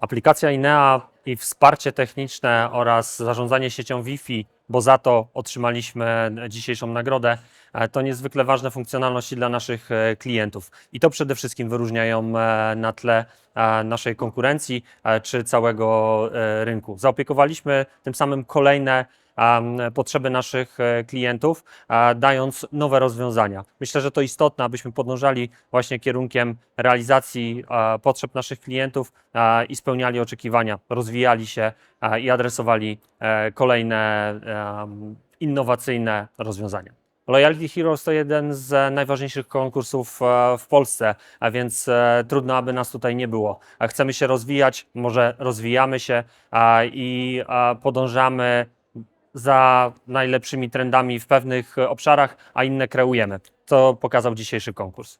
Aplikacja INEA i wsparcie techniczne oraz zarządzanie siecią Wi-Fi, bo za to otrzymaliśmy dzisiejszą nagrodę, e, to niezwykle ważne funkcjonalności dla naszych e, klientów. I to przede wszystkim wyróżniają e, na tle naszej konkurencji czy całego rynku. Zaopiekowaliśmy tym samym kolejne potrzeby naszych e, klientów, dając nowe rozwiązania. Myślę, że to istotne, abyśmy podążali właśnie kierunkiem realizacji e, potrzeb naszych klientów e, i spełniali oczekiwania, rozwijali się e, i adresowali e, kolejne em, innowacyjne rozwiązania. Loyalty Heroes to jeden z najważniejszych konkursów e, w Polsce, a więc e, trudno, aby nas tutaj nie było. Chcemy się rozwijać, może rozwijamy się i podążamy za najlepszymi trendami w pewnych obszarach, a inne kreujemy. To pokazał dzisiejszy konkurs.